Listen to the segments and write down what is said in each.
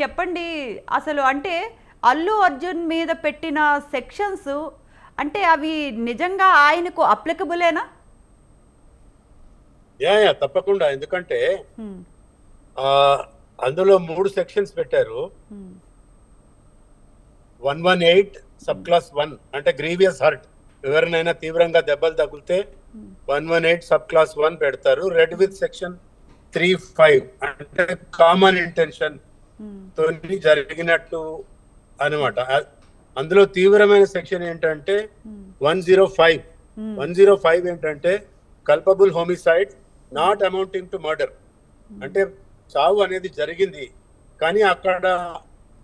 చెప్పండి అసలు అంటే అల్లు అర్జున్ మీద పెట్టిన సెక్షన్స్ అంటే అవి నిజంగా ఆయనకు అప్లికబులేనా యా యా తప్పకుండా. ఎందుకంటే అందులో మూడు సెక్షన్స్ పెట్టారు. One one eight sub class one అంటే గ్రీవియస్ హర్ట్. ఎవరినైనా తీవ్రంగా దెబ్బలు తగిలితే one one eight sub class one పెడతారు. Read with section three five అంటే కామన్ ఇంటెన్షన్. తోని జరిగినట్టు అనమాట అందులో తీవ్రమైన సెక్షన్ ఏంటంటే one zero five. One zero five ఏంటంటే culpable homicide not amounting to murder అంటే చావు అనేది జరిగింది. కానీ అక్కడ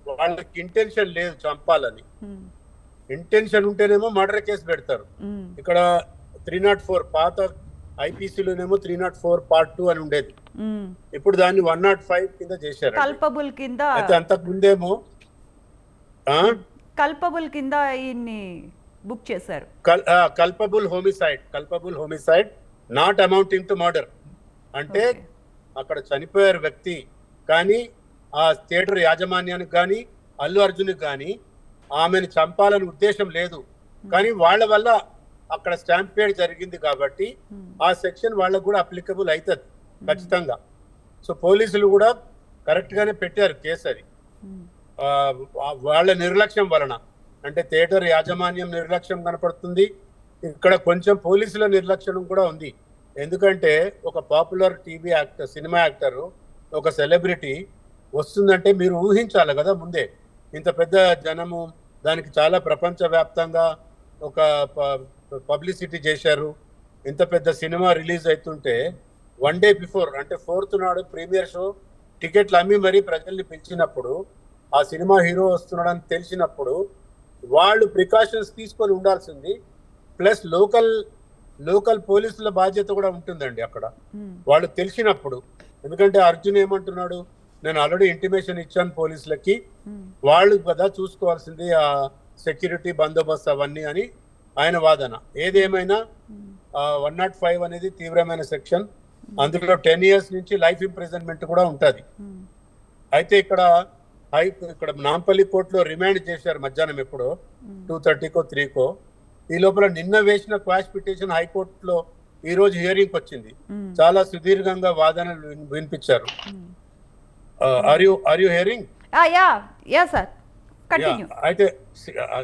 వాళ్ళకి ఇంటెన్షన్ లేదు చంపాలని. ఇంటెన్షన్ ఉంటేనేమో మర్డర్ కేసు పెడతారు. హ్మ్, ఇక్కడ త్రీ నాట్ ఫోర్ పాత ఐపీసీలోనేమో three nought four part two అని ఉండేది. ఇప్పుడు దాన్ని వన్ నాట్ ఫైవ్ కింద చేశారు కల్పబుల్ కింద అయితే అంతకు ముందేమో కల్పబుల్ కింద బుక్ చేశారు. Culpable homicide culpable homicide not amounting to murder. అంటే. అక్కడ చనిపోయారు వ్యక్తి కానీ ఆ థియేటర్ యాజమాన్యానికి కానీ అల్లు అర్జున్కి కానీ ఆమెను చంపాలని ఉద్దేశం లేదు. కానీ వాళ్ళ వల్ల అక్కడ స్టాంపేడ్ జరిగింది కాబట్టి హ్మ్, ఆ సెక్షన్ వాళ్ళకు కూడా అప్లికబుల్ అవుతుంది ఖచ్చితంగా. సో పోలీసులు కూడా కరెక్ట్ గానే పెట్టారు కేసు అది. ఆ, వాళ్ళ నిర్లక్ష్యం వలన. అంటే థియేటర్ యాజమాన్యం నిర్లక్ష్యం కనపడుతుంది. ఇక్కడ కొంచెం పోలీసుల నిర్లక్ష్యం కూడా ఉంది. ఎందుకంటే ఒక popular TV actor cinema actor ఒక సెలబ్రిటీ వస్తుందంటే మీరు ఊహించాలి కదా ముందే. ఇంత పెద్ద జనము దానికి చాలా ప్రపంచవ్యాప్తంగా ఒక పబ్లిసిటీ చేశారు. ఇంత పెద్ద సినిమా రిలీజ్ అవుతుంటే వన్ డే బిఫోర్ అంటే ఫోర్త్ నాడు ప్రీమియర్ షో టికెట్లు అమ్మి మరీ ప్రజల్ని పిలిచినప్పుడు ఆ సినిమా హీరో వస్తున్నాడని తెలిసినప్పుడు వాళ్ళు ప్రికాషన్స్ తీసుకొని ఉండాల్సింది. ప్లస్ లోకల్ లోకల్ పోలీసుల బాధ్యత కూడా ఉంటుందండి అక్కడ. వాళ్ళు తెలిసినప్పుడు. ఎందుకంటే అర్జున్ ఏమంటున్నాడు నేను ఆల్రెడీ ఇంటిమేషన్ ఇచ్చాను పోలీసులకి. వాళ్ళు కదా చూసుకోవాల్సింది ఆ సెక్యూరిటీ బందోబస్తు అవన్నీ అని ఆయన వాదన. ఏదేమైనా వన్ నాట్ ఫైవ్ అనేది తీవ్రమైన సెక్షన్. అందులో టెన్ ఇయర్స్ నుంచి లైఫ్ ఇంప్రిజన్మెంట్ కూడా ఉంటుంది. అయితే ఇక్కడ హై ఇక్కడ నాంపల్లి కోర్టులో రిమాండ్ చేశారు మధ్యాహ్నం ఎప్పుడో. టూ థర్టీకో త్రీకో. ఈ లోపల నిన్న వేసిన క్వాష్ పిటిషన్ హైకోర్టులో ఈ రోజు హియరింగ్ వచ్చింది. చాలా సుదీర్ఘంగా వాదనలు విన్- వినిపించారు. Are you are you hearing? అయితే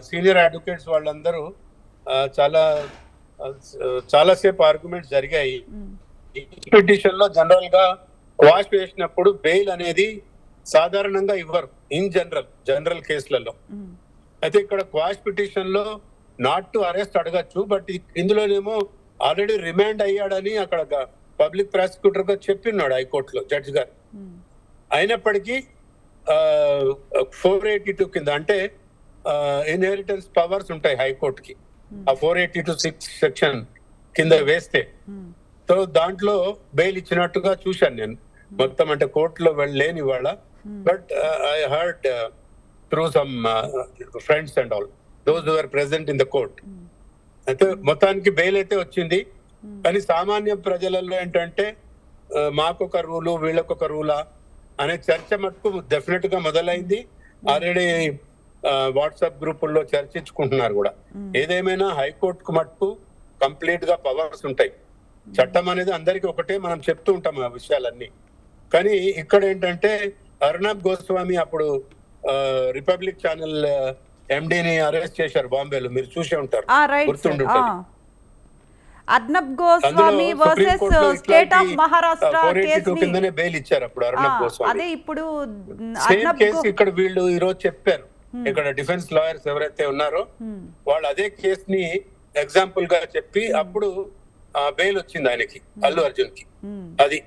సీనియర్ అడ్వకేట్స్ వాళ్ళందరూ చాలా చాలాసేపు చాలా సేపు ఆర్గ్యుమెంట్స్ జరిగాయి. ఈ పిటిషన్లో జనరల్గా వాష్ వేసినప్పుడు బెయిల్ అనేది సాధారణంగా ఇవ్వరు ఇన్ జనరల్ జనరల్ కేసులలో అయితే ఇక్కడ క్వాష్ పిటిషన్లో నాట్ టు అరెస్ట్ అడగచ్చు బట్ ఇందులోనేమో ఆల్రెడీ రిమాండ్ అయ్యాడని అక్కడ పబ్లిక్ ప్రాసిక్యూటర్గా చెప్పిన్నాడు హైకోర్టులో జడ్జ్ గారు. అయినప్పటికీ ఫోర్ ఎయిటీ టూ కింద అంటే ఇన్హెరిటెన్స్ పవర్స్ ఉంటాయి హైకోర్టుకి. ఆ four eighty two six section కింద వేస్తే. సో దాంట్లో బెయిల్ ఇచ్చినట్టుగా చూశాను నేను. మొత్తం అంటే కోర్టులో వెళ్ళలేని వాళ్ళ. But I heard through some friends and all those are present in the court అయితే మొత్తానికి బెయిల్ అయితే వచ్చింది. కానీ సామాన్య ప్రజలలో ఏంటంటే మాకొక రూలు వీళ్ళకొక రూలా అనే చర్చ మటుకు డెఫినెట్గా మొదలైంది. ఆల్రెడీ వాట్సాప్ గ్రూపుల్లో చర్చించుకుంటున్నారు కూడా. ఏదేమైనా హైకోర్టుకు మటుకు కంప్లీట్గా పవర్స్ ఉంటాయి. చట్టం అనేది అందరికీ ఒకటే మనం చెప్తూ ఉంటాం ఆ విషయాలన్నీ. కానీ ఇక్కడ ఏంటంటే అర్ణబ్ గోస్వామి అప్పుడు రిపబ్లిక్ ఛానల్ ఎండిని అరెస్ట్ చేశారు బాంబేలో. మీరు చూసే ఉంటారు. Arnab Goswami versus state of Maharashtra case కిందనే బెయిల్ ఇచ్చారు అప్పుడు అర్ణబ్ గోస్వామి. అదే ఇప్పుడు కేసు ఇక్కడ వీళ్ళు ఈ రోజు చెప్పారు. ఇక్కడ డిఫెన్స్ లాయర్స్ ఎవరైతే ఉన్నారో వాళ్ళు అదే కేసు ని ఎగ్జాంపుల్గా చెప్పి అప్పుడు బెయిల్ వచ్చింది ఆయనకి అల్లు అర్జున్కి అది.